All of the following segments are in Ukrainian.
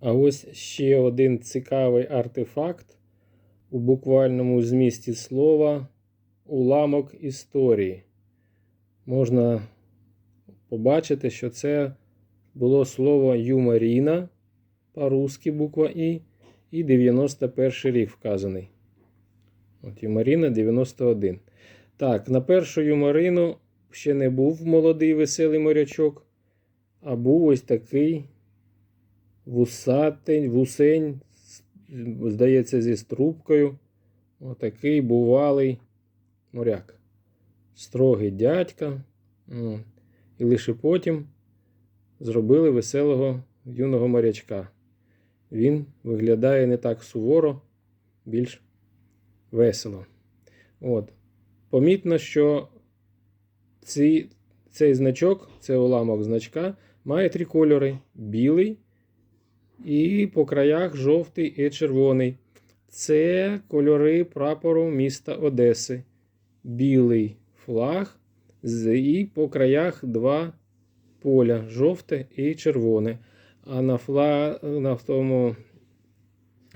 А ось ще один цікавий артефакт у буквальному змісті слова уламок історії. Можна побачити, що це було слово юморіна, по-русски буква І, і 91 рік вказаний. От Юморіна 91. Так, на першу юморину ще не був молодий веселий морячок, а був ось такий вусатень, вусень, здається, зі струбкою. Отакий бувалий моряк. Строгий дядька. І лише потім зробили веселого юного морячка. Він виглядає не так суворо, більш весело. От. Помітно, що ці, цей значок, це уламок значка, має три кольори: білий і по краях жовтий і червоний. Це кольори прапору міста Одеси. Білий флаг і по краях два поля жовте і червоне. А на, фла... на тому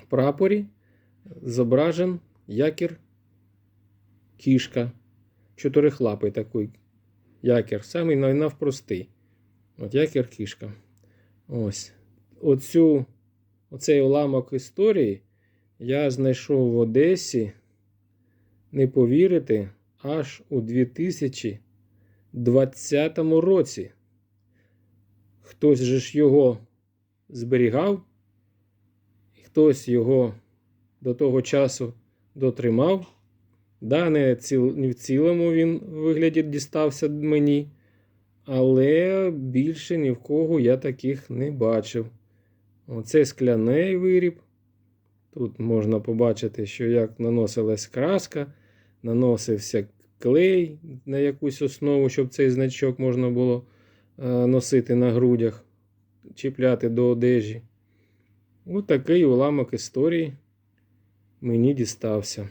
прапорі зображен якір кішка. Чотирихлапий такий якір, самий навпростий. От якір кішка. Ось. Оцю, оцей уламок історії я знайшов в Одесі, не повірите, аж у 2020 році. Хтось же ж його зберігав, хтось його до того часу дотримав. Да, не, в цілому він вигляді дістався мені, але більше ні в кого я таких не бачив. Оце скляний виріб. Тут можна побачити, що як наносилась краска, наносився клей на якусь основу, щоб цей значок можна було е, носити на грудях, чіпляти до одежі. Ось такий уламок історії мені дістався.